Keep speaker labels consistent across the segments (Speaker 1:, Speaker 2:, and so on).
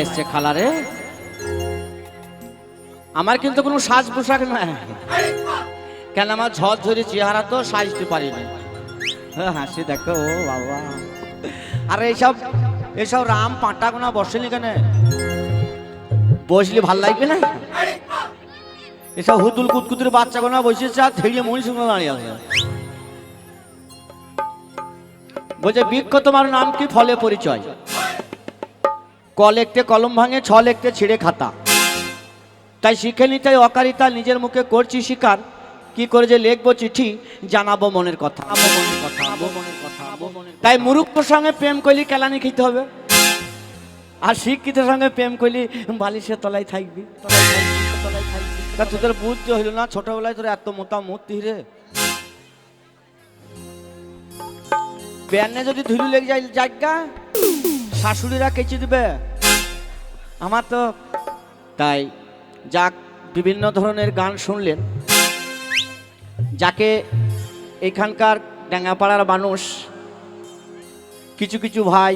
Speaker 1: এসছে খালারে। আমার কিন্তু কোনো সাজ পোশাক নাই। কেন আমার ঝড় ঝরি চেহারা তো সাজতে পারিনি। হ্যাঁ, হাসি দেখো ও বাবা। আরে এইসব এইসব রাম পাঁটা গোনা বসেনি কেন? বসলে ভালো লাগবে না? এসব হুতুল কুতকুতুর বাচ্চা গোনা বসেছে আর থেড়িয়ে মহিষ দাঁড়িয়ে আছে। বলছে বৃক্ষ তোমার নাম কি? ফলে পরিচয়। ক লিখতে কলম ভাঙে, ছ লিখতে ছিঁড়ে খাতা। তাই শিখে নিতে অকারিতা নিজের মুখে করছি শিকার। কি করে যে লিখব চিঠি, জানাব মনের কথা। তাই মুরুক্ষর সঙ্গে প্রেম করলি কেলানি খেতে হবে। আর শিক্ষিতের সঙ্গে প্রেম করলি বালিশের তলায় থাকবি। তা তোদের বুঝতে হইল না, ছোটবেলায় তোর এত মোটা মূর্তি রে। ব্যানে যদি ধুলু লেগে যায় জায়গা শাশুড়িরা কেচে দিবে? আমার তো তাই যাক, বিভিন্ন ধরনের গান শুনলেন। যাকে এখানকার ড্যাঙ্গাপাড়ার মানুষ, কিছু কিছু ভাই,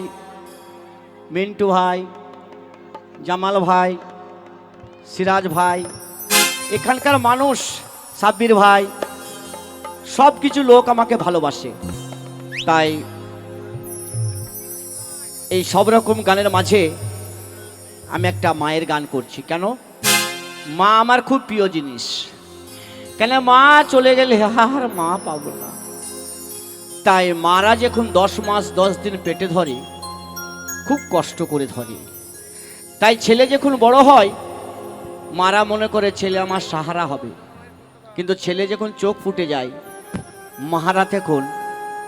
Speaker 1: মিন্টু ভাই, জামাল ভাই, সিরাজ ভাই, এখানকার মানুষ, সাব্বির ভাই সব কিছু লোক আমাকে ভালোবাসে। তাই এই সব রকম গানের মাঝে আমি একটা মায়ের গান করছি। কেন? মা আমার খুব প্রিয় জিনিস। কেন মা চলে গেলে আর মা পাবো না। তাই মারা যখন দশ মাস, দশ দিন পেটে ধরে, খুব কষ্ট করে ধরে। তাই ছেলে যখন বড় হয়, মারা মনে করে ছেলে আমার সাহারা হবে। কিন্তু ছেলে যখন চোখ ফুটে যায় মাহারা তখন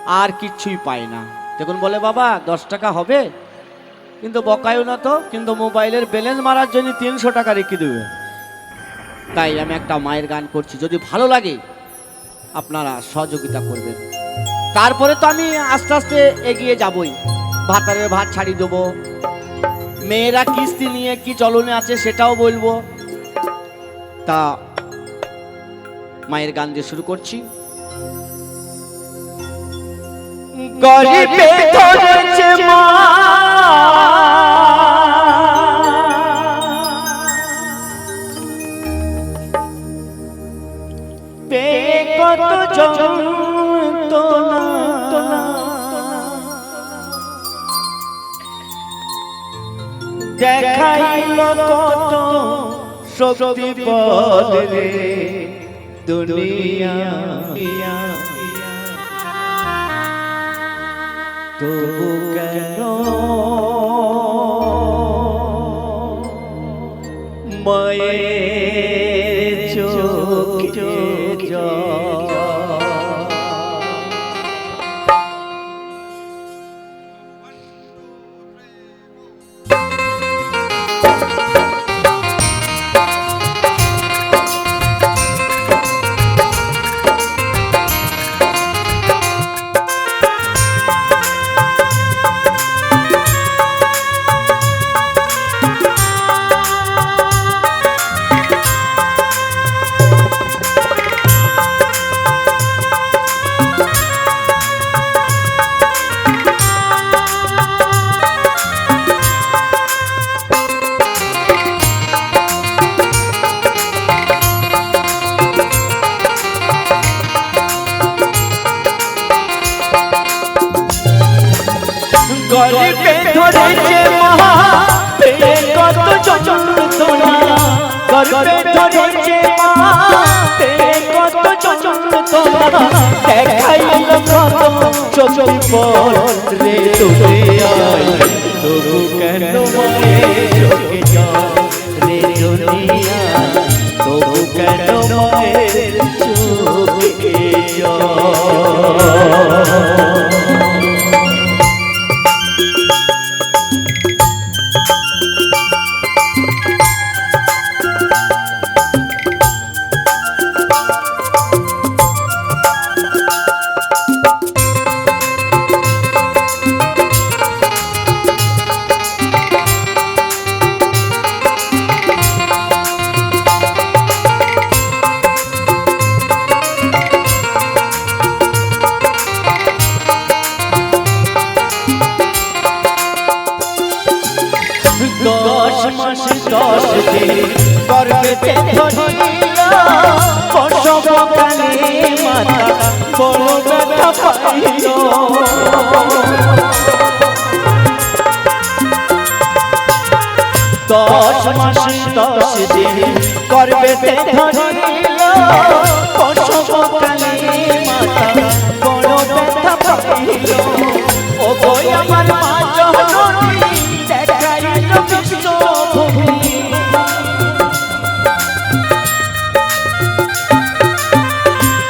Speaker 1: আর কিচ্ছুই পায় না। তখন বলে, বাবা, দশ টাকা হবে? কিন্তু বকায়ও না তো, কিন্তু মোবাইলের ব্যালেন্স মারার জন্য তিনশো টাকা রেখে দেবে। তাই আমি একটা মায়ের গান করছি, যদি ভালো লাগে, আপনারা সহযোগিতা করবেন। তারপরে তো আমি আস্তে আস্তে এগিয়ে যাবই। ভাতারের ভাত ছাড়ি দেবো। মেয়েরা কিস্তি নিয়ে কি চলনে আছে সেটাও বলব। তা মায়ের গান দিয়ে শুরু করছি। গরিবে ধরেছে মা। পে কত যন্ত্রণা। দেখাইল কত শক্তি বদলে দুনিয়া। তবু কেন মায়ের গরিবে ধরেছে মহা কত যন্ত্রণা গরিবে ধরেছে মহা কত যন্ত্রণা দেখাইল গর্ভেতে ধরিল। প্রসবকালে মাতা বড় ব্যথা দশ মাস দশ দিন করবে প্রসবকালে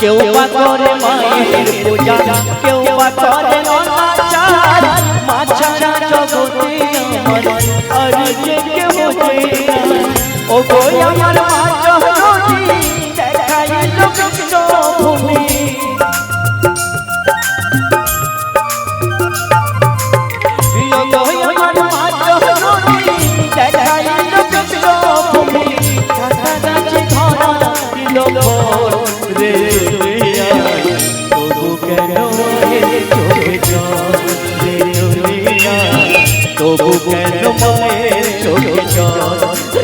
Speaker 1: কেউ বা করে মায়ের পূজা, কেউ বা করে অনাচার। মাছাড়া জগতে আমার আর যে কেউ ও গো আমার মা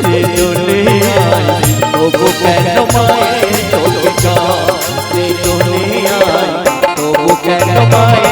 Speaker 1: রে চলে আয় তবু কেন মায়ের চলে যা রে চলে। আয় তবু কেন মায়ের